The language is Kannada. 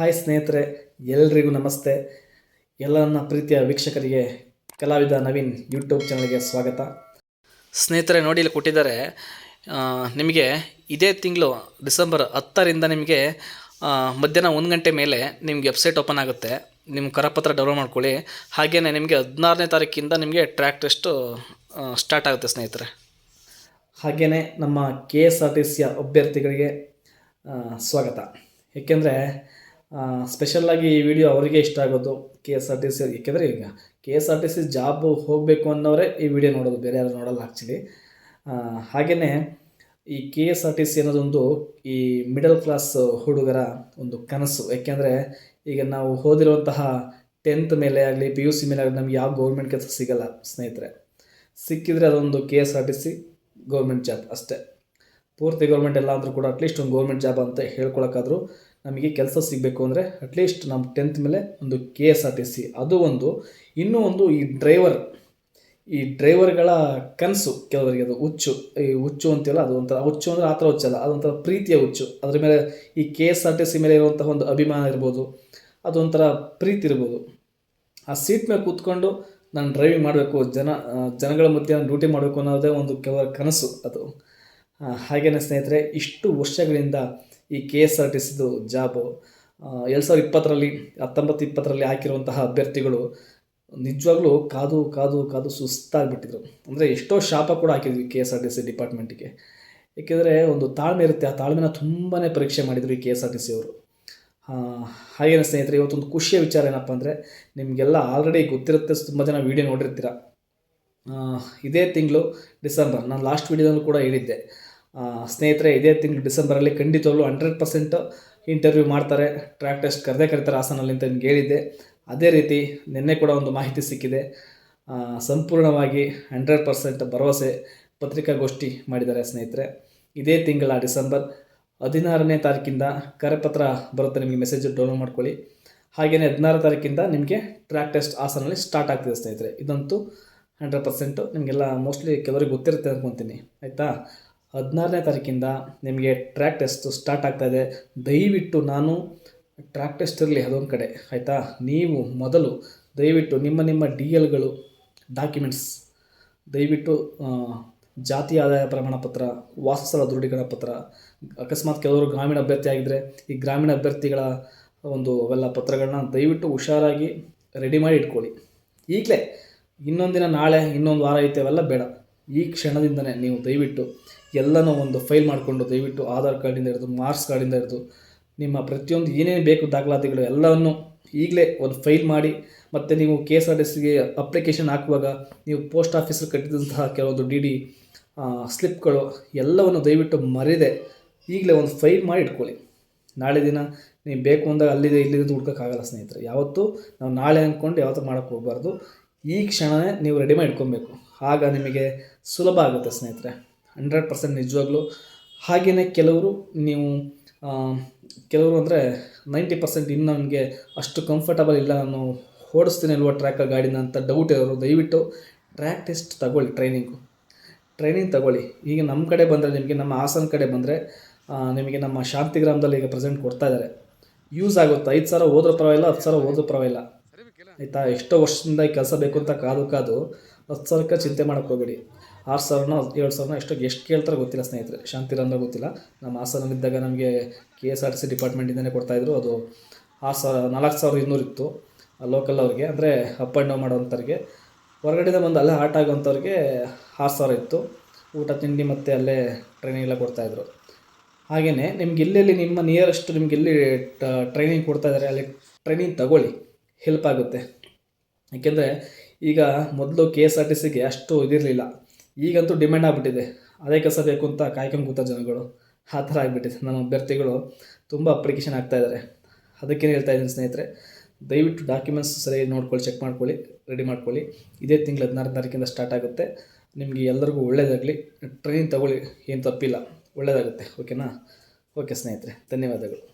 ಹಾಯ್ ಸ್ನೇಹಿತರೆ, ಎಲ್ರಿಗೂ ನಮಸ್ತೆ. ಎಲ್ಲ ನನ್ನ ಪ್ರೀತಿಯ ವೀಕ್ಷಕರಿಗೆ, ಕಲಾವಿದ ನವೀನ್ ಯೂಟ್ಯೂಬ್ ಚಾನಲ್ಗೆ ಸ್ವಾಗತ. ಸ್ನೇಹಿತರೆ, ನೋಡಿ ಇಲ್ಲಿ ಕೊಟ್ಟಿದ್ದಾರೆ ನಿಮಗೆ ಇದೇ ತಿಂಗಳು ಡಿಸೆಂಬರ್ ಹತ್ತರಿಂದ ನಿಮಗೆ ಮಧ್ಯಾಹ್ನ ಒಂದು ಗಂಟೆ ಮೇಲೆ ನಿಮಗೆ ವೆಬ್ಸೈಟ್ ಓಪನ್ ಆಗುತ್ತೆ. ನಿಮ್ಮ ಕರಪತ್ರ ಡೌನ್ಲೋಡ್ ಮಾಡ್ಕೊಳ್ಳಿ. ಹಾಗೆಯೇ ನಿಮಗೆ ಹದಿನಾರನೇ ತಾರೀಕಿಂದ ನಿಮಗೆ ಟ್ರ್ಯಾಕ್ ಟೆಸ್ಟು ಸ್ಟಾರ್ಟ್ ಆಗುತ್ತೆ ಸ್ನೇಹಿತರೆ. ಹಾಗೆಯೇ ನಮ್ಮ ಕೆ ಎಸ್ ಆರ್ ಟಿ ಸಿಯ ಅಭ್ಯರ್ಥಿಗಳಿಗೆ ಸ್ವಾಗತ. ಏಕೆಂದರೆ ಸ್ಪೆಷಲ್ಲಾಗಿ ಈ ವಿಡಿಯೋ ಅವರಿಗೆ ಇಷ್ಟ ಆಗೋದು K S R T C ಏಕೆಂದರೆ ಈಗ K S R T C job ಹೋಗಬೇಕು ಅನ್ನೋರೇ ಈ ವಿಡಿಯೋ ನೋಡೋದು, ಬೇರೆ ಯಾರು ನೋಡಲ್ಲ ಆ್ಯಕ್ಚುಲಿ ಹಾಗೆಯೇ ಈ K S R T C ಅನ್ನೋದೊಂದು ಈ ಮಿಡಲ್ ಕ್ಲಾಸ್ ಹುಡುಗರ ಒಂದು ಕನಸು. ಯಾಕೆಂದರೆ ಈಗ ನಾವು ಓದಿರುವಂತಹ ಟೆಂತ್ ಮೇಲೆ ಆಗಲಿ ಪಿ ಯು ಸಿ ಮೇಲೆ ಆಗಲಿ ನಮ್ಗೆ ಯಾವ ಗೌರ್ಮೆಂಟ್ ಕೆಲಸ ಸಿಗಲ್ಲ ಸ್ನೇಹಿತರೆ. ಸಿಕ್ಕಿದರೆ ಅದೊಂದು K S R T C government job ಅಷ್ಟೇ. ಪೂರ್ತಿ ಗೌರ್ಮೆಂಟ್ ಎಲ್ಲ ಅಂದರೂ ಕೂಡ ಅಟ್ಲೀಸ್ಟ್ ಒಂದು ಗೌರ್ಮೆಂಟ್ ಜಾಬ್ ಅಂತ ಹೇಳ್ಕೊಳಕ್ಕಾದ್ರೂ ನಮಗೆ ಕೆಲಸ ಸಿಗಬೇಕು ಅಂದರೆ ಅಟ್ಲೀಸ್ಟ್ ನಮ್ಮ ಟೆಂತ್ ಮೇಲೆ ಒಂದು K S R T C ಅದು ಒಂದು, ಇನ್ನೂ ಒಂದು ಈ ಡ್ರೈವರ್ ಈ ಡ್ರೈವರ್ಗಳ ಕನಸು ಕೆಲವರಿಗೆ. ಅದು ಹುಚ್ಚು, ಈ ಹುಚ್ಚು ಅಂತೀವಲ್ಲ, ಅದು ಒಂಥರ ಹುಚ್ಚು ಅಂದರೆ ಆ ಥರ ಹುಚ್ಚಲ್ಲ ಅದೊಂಥರ ಪ್ರೀತಿಯ ಹುಚ್ಚು. ಅದ್ರ ಮೇಲೆ ಈ K S R T C ಮೇಲೆ ಇರುವಂತಹ ಒಂದು ಅಭಿಮಾನ ಇರ್ಬೋದು ಅದೊಂಥರ ಪ್ರೀತಿ ಇರ್ಬೋದು. ಆ ಸೀಟ್ ಮೇಲೆ ಕೂತ್ಕೊಂಡು ನಾನು ಡ್ರೈವಿಂಗ್ ಮಾಡಬೇಕು, ಜನ ಜನಗಳ ಮಧ್ಯೆ ನಾನು ಡ್ಯೂಟಿ ಮಾಡಬೇಕು ಅನ್ನೋದೇ ಒಂದು ಕೆಲವರ ಕನಸು ಅದು. ಹಾಗೆಯೇ ಸ್ನೇಹಿತರೆ, ಇಷ್ಟು ವರ್ಷಗಳಿಂದ ಈ ಕೆ ಎಸ್ ಆರ್ ಟಿ ಸಿದು ಜಾಬು ಎರಡು ಸಾವಿರದ ಇಪ್ಪತ್ತರಲ್ಲಿ, ಹತ್ತೊಂಬತ್ತು ಇಪ್ಪತ್ತರಲ್ಲಿ ಹಾಕಿರುವಂತಹ ಅಭ್ಯರ್ಥಿಗಳು ನಿಜವಾಗ್ಲೂ ಕಾದು ಕಾದು ಕಾದು ಸುಸ್ತಾಗಿಬಿಟ್ಟಿದ್ರು. ಅಂದರೆ ಎಷ್ಟೋ ಶಾಪ ಕೂಡ ಹಾಕಿದ್ವಿ K S R T C ಡಿಪಾರ್ಟ್ಮೆಂಟಿಗೆ ಏಕೆಂದರೆ ಒಂದು ತಾಳ್ಮೆ ಇರುತ್ತೆ, ಆ ತಾಳ್ಮೆನ ತುಂಬಾ ಪರೀಕ್ಷೆ ಮಾಡಿದರು ಈ K S R T C ಅವರು. ಹಾಗೇನೆ ಸ್ನೇಹಿತರೆ, ಇವತ್ತೊಂದು ಖುಷಿಯ ವಿಚಾರ ಏನಪ್ಪ ಅಂದರೆ, ನಿಮಗೆಲ್ಲ ಆಲ್ರೆಡಿ ಗೊತ್ತಿರುತ್ತೆ, ತುಂಬ ಜನ ವೀಡಿಯೋ ನೋಡಿರ್ತೀರ. ಇದೇ ತಿಂಗಳು ಡಿಸೆಂಬರ್, ನಾನು ಲಾಸ್ಟ್ ವೀಡಿಯೋದಲ್ಲೂ ಕೂಡ ಹೇಳಿದ್ದೆ. ಸ್ನೇಹಿತರೆ, ಇದೇ ತಿಂಗಳು ಡಿಸೆಂಬರಲ್ಲಿ ಖಂಡಿತವಾಗ್ಲೂ ಹಂಡ್ರೆಡ್ ಪರ್ಸೆಂಟ್ ಇಂಟರ್ವ್ಯೂ ಮಾಡ್ತಾರೆ. ಟ್ರ್ಯಾಕ್ ಟೆಸ್ಟ್ ಕರೆದೇ ಕರೀತಾರೆ ಹಾಸನಲ್ಲಿ ಅಂತ ನಿಮ್ಗೆ ಹೇಳಿದ್ದೆ. ಅದೇ ರೀತಿ ನಿನ್ನೆ ಕೂಡ ಒಂದು ಮಾಹಿತಿ ಸಿಕ್ಕಿದೆ. ಸಂಪೂರ್ಣವಾಗಿ ಹಂಡ್ರೆಡ್ ಪರ್ಸೆಂಟ್ ಭರವಸೆ ಪತ್ರಿಕಾಗೋಷ್ಠಿ ಮಾಡಿದ್ದಾರೆ ಸ್ನೇಹಿತರೆ. ಇದೇ ತಿಂಗಳ ಡಿಸೆಂಬರ್ ಹದಿನಾರನೇ ತಾರೀಕಿಂದ ಕರೆಪತ್ರ ಬರುತ್ತೆ ನಿಮಗೆ ಮೆಸೇಜ್ ಡೌನ್ಲೋಡ್ ಮಾಡ್ಕೊಳ್ಳಿ. ಹಾಗೆಯೇ ಹದಿನಾರು ತಾರೀಕಿಂದ ನಿಮಗೆ ಟ್ರ್ಯಾಕ್ ಟೆಸ್ಟ್ ಹಾಸನಲ್ಲಿ ಸ್ಟಾರ್ಟ್ ಆಗ್ತಿದೆ ಸ್ನೇಹಿತರೆ. ಇದಂತೂ ಹಂಡ್ರೆಡ್ ಪರ್ಸೆಂಟು ನಿಮಗೆಲ್ಲ ಮೋಸ್ಟ್ಲಿ ಕೆಲವರಿಗೆ ಗೊತ್ತಿರುತ್ತೆ ಅಂದ್ಕೊತೀನಿ. ಆಯಿತಾ? ಹದಿನಾರನೇ ತಾರೀಕಿಂದ ನಿಮಗೆ ಟ್ರ್ಯಾಕ್ ಟೆಸ್ಟು ಸ್ಟಾರ್ಟ್ ಆಗ್ತಾಯಿದೆ ದಯವಿಟ್ಟು ನಾನು ಟ್ರ್ಯಾಕ್ ಟೆಸ್ಟ್ ಇರಲಿ ಅದೊಂದು ಕಡೆ, ಆಯಿತಾ? ನೀವು ಮೊದಲು ದಯವಿಟ್ಟು ನಿಮ್ಮ ನಿಮ್ಮ ಡಿ ಎಲ್ಗಳು ಡಾಕ್ಯುಮೆಂಟ್ಸ್ ದಯವಿಟ್ಟು ಜಾತಿ ಆದಾಯ ಪ್ರಮಾಣ ಪತ್ರ, ವಾಸಸ್ಥಳ ದೃಢೀಕರಣ ಪತ್ರ, ಅಕಸ್ಮಾತ್ ಕೆಲವರು ಗ್ರಾಮೀಣ ಅಭ್ಯರ್ಥಿ ಆಗಿದ್ದರೆ ಈ ಗ್ರಾಮೀಣ ಅಭ್ಯರ್ಥಿಗಳ ಒಂದು ಅವೆಲ್ಲ ಪತ್ರಗಳನ್ನ ದಯವಿಟ್ಟು ಹುಷಾರಾಗಿ ರೆಡಿ ಮಾಡಿ ಇಟ್ಕೊಳ್ಳಿ. ಈಗಲೇ ಇನ್ನೊಂದಿನ ನಾಳೆ ಇನ್ನೊಂದು ವಾರ ಐತೆ ಅವೆಲ್ಲ ಬೇಡ. ಈ ಕ್ಷಣದಿಂದನೇ ನೀವು ದಯವಿಟ್ಟು ಎಲ್ಲನೂ ಒಂದು ಫೈಲ್ ಮಾಡಿಕೊಂಡು ದಯವಿಟ್ಟು ಆಧಾರ್ ಕಾರ್ಡಿಂದ ಹಿಡಿದು ಮಾರ್ಕ್ಸ್ ಕಾರ್ಡಿಂದ ಹಿಡಿದು ನಿಮ್ಮ ಪ್ರತಿಯೊಂದು ಏನೇನು ಬೇಕು ದಾಖಲಾತಿಗಳು ಎಲ್ಲವನ್ನು ಈಗಲೇ ಒಂದು ಫೈಲ್ ಮಾಡಿ, ಮತ್ತು ನೀವು ಕೆ ಎಸ್ ಆರ್ ಟಿ ಸಿಗೆ ಅಪ್ಲಿಕೇಶನ್ ಹಾಕುವಾಗ ನೀವು ಪೋಸ್ಟ್ ಆಫೀಸಲ್ಲಿ ಕಟ್ಟಿದಂತಹ ಕೆಲವೊಂದು ಡಿ ಡಿ ಸ್ಲಿಪ್ಗಳು ಎಲ್ಲವನ್ನು ದಯವಿಟ್ಟು ಮರೆಯದೆ ಈಗಲೇ ಒಂದು ಫೈಲ್ ಮಾಡಿ ಇಟ್ಕೊಳ್ಳಿ. ನಾಳೆ ದಿನ ನೀವು ಬೇಕು ಅಂದಾಗ ಅಲ್ಲಿದೆ ಇಲ್ಲಿದೆ ಹುಡ್ಕೋಕ್ಕಾಗಲ್ಲ ಸ್ನೇಹಿತರೆ. ಯಾವತ್ತೂ ನಾವು ನಾಳೆ ಅಂದ್ಕೊಂಡು ಯಾವತ್ತೂ ಮಾಡೋಕ್ಕೆ ಹೋಗಬಾರ್ದು. ಈ ಕ್ಷಣವೇ ನೀವು ರೆಡಿ ಮಾಡಿ ಇಟ್ಕೊಬೇಕು. ಆಗ ನಿಮಗೆ ಸುಲಭ ಆಗುತ್ತೆ ಸ್ನೇಹಿತರೆ. ಹಂಡ್ರೆಡ್ ಪರ್ಸೆಂಟ್ ನಿಜವಾಗ್ಲೂ. ಹಾಗೆಯೇ ಕೆಲವರು ನೀವು ಕೆಲವರು ಅಂದರೆ ನೈಂಟಿ ಪರ್ಸೆಂಟ್ ಇನ್ನು ನನಗೆ ಅಷ್ಟು ಕಂಫರ್ಟಬಲ್ ಇಲ್ಲ. ನಾನು ಓಡಿಸ್ತೀನಿ ಅಲ್ವ ಟ್ರ್ಯಾಕ ಗಾಡಿನ ಅಂತ ಡೌಟ್ ಇರೋರು, ದಯವಿಟ್ಟು ಟ್ರ್ಯಾಕ್ ಟೆಸ್ಟ್ ತಗೊಳ್ಳಿ ಟ್ರೈನಿಂಗು ಟ್ರೈನಿಂಗ್ ತಗೊಳ್ಳಿ. ಈಗ ನಮ್ಮ ಕಡೆ ಬಂದರೆ, ನಿಮಗೆ ನಮ್ಮ ಹಾಸನ ಕಡೆ ಬಂದರೆ ನಿಮಗೆ ನಮ್ಮ ಶಾಂತಿಗ್ರಾಮದಲ್ಲಿ ಈಗ ಪ್ರೆಸೆಂಟ್ ಕೊಡ್ತಾ ಇದ್ದಾರೆ ಯೂಸ್ ಆಗುತ್ತೆ. ಐದು ಸಾವಿರ ಹೋದ್ರೂ ಪರವಾಗಿಲ್ಲ, ಹತ್ತು ಸಾವಿರ ಹೋದ್ರೂ ಪರವಾಗಿಲ್ಲ. ಆಯಿತಾ? ಎಷ್ಟೋ ವರ್ಷದಿಂದ ಈ ಕೆಲಸ ಬೇಕು ಅಂತ ಕಾದು ಕಾದು ಹತ್ತು ಸಾವಿರಕ್ಕೆ ಚಿಂತೆ ಮಾಡೋಕ್ಕೆ ಹೋಗಬೇಡಿ. ಆರು ಸಾವಿರನ, ಏಳು ಸಾವಿರನ ಎಷ್ಟು ಎಷ್ಟು ಕೇಳ್ತಾರೆ ಗೊತ್ತಿಲ್ಲ ಸ್ನೇಹಿತರೆ. ಶಾಂತಿರಾಮ್ದಾಗ ಗೊತ್ತಿಲ್ಲ. ನಮ್ಮ ಹಾಸನಲ್ಲಿದ್ದಾಗ ನಮಗೆ K S R T C ಡಿಪಾರ್ಟ್ಮೆಂಟಿಂದಲೇ ಕೊಡ್ತಾಯಿದ್ರು ಅದು ಆರು ಸಾವಿರ, ನಾಲ್ಕು ಸಾವಿರ ಇನ್ನೂರು ಇತ್ತು ಲೋಕಲ್ ಅವ್ರಿಗೆ. ಅಂದರೆ ಅಪ್ ಆ್ಯಂಡ್ ಡೌನ್ ಮಾಡೋವಂಥವ್ರಿಗೆ ಹೊರಗಡೆಯಿಂದ ಬಂದು ಅಲ್ಲೇ ಆಟ ಆಗೋವಂಥವ್ರಿಗೆ ಆರು ಸಾವಿರ ಇತ್ತು. ಊಟ, ತಿಂಡಿ ಮತ್ತು ಅಲ್ಲೇ ಟ್ರೈನಿಂಗ್ ಎಲ್ಲ ಕೊಡ್ತಾಯಿದ್ರು ಹಾಗೆಯೇ ನಿಮ್ಗೆ ಎಲ್ಲೆಲ್ಲಿ ನಿಮ್ಮ ನಿಯರೆಸ್ಟ್ ನಿಮ್ಗೆ ಎಲ್ಲಿ ಟ್ರೈನಿಂಗ್ ಕೊಡ್ತಾಯಿದ್ದಾರೆ ಅಲ್ಲಿ ಟ್ರೈನಿಂಗ್ ತಗೊಳ್ಳಿ. ಹೆಲ್ಪ್ ಆಗುತ್ತೆ. ಏಕೆಂದರೆ ಈಗ ಮೊದಲು ಕೆ ಎಸ್ ಆರ್ ಟಿ ಸಿಗೆ ಅಷ್ಟು ಇದಿರಲಿಲ್ಲ. ಈಗಂತೂ ಡಿಮ್ಯಾಂಡ್ ಆಗಿಬಿಟ್ಟಿದೆ. ಅದೇ ಕೆಲಸ ಬೇಕು ಅಂತ ಕಾಯ್ಕೊಂಡು ಕೂತ ಜನಗಳು. ಆ ಥರ ಆಗಿಬಿಟ್ಟಿದೆ. ನಮ್ಮ ಅಭ್ಯರ್ಥಿಗಳು ತುಂಬ ಅಪ್ಲಿಕೇಶನ್ ಆಗ್ತಾಯಿದ್ದಾರೆ ಅದಕ್ಕೇನು ಹೇಳ್ತಾ ಇದ್ದೀನಿ ಸ್ನೇಹಿತರೆ, ದಯವಿಟ್ಟು ಡಾಕ್ಯುಮೆಂಟ್ಸ್ ಸರಿಯಾಗಿ ನೋಡ್ಕೊಳ್ಳಿ, ಚೆಕ್ ಮಾಡ್ಕೊಳ್ಳಿ, ರೆಡಿ ಮಾಡ್ಕೊಳ್ಳಿ. ಇದೇ ತಿಂಗಳು ಹದಿನಾರು ತಾರೀಕಿಂದ ಸ್ಟಾರ್ಟ್ ಆಗುತ್ತೆ. ನಿಮಗೆ ಎಲ್ಲರಿಗೂ ಒಳ್ಳೆಯದಾಗಲಿ ಟ್ರೈನ್ ತಗೊಳ್ಳಿ, ಏನು ತಪ್ಪಿಲ್ಲ. ಒಳ್ಳೆಯದಾಗುತ್ತೆ ಓಕೆನಾ? ಓಕೆ ಸ್ನೇಹಿತರೆ, ಧನ್ಯವಾದಗಳು.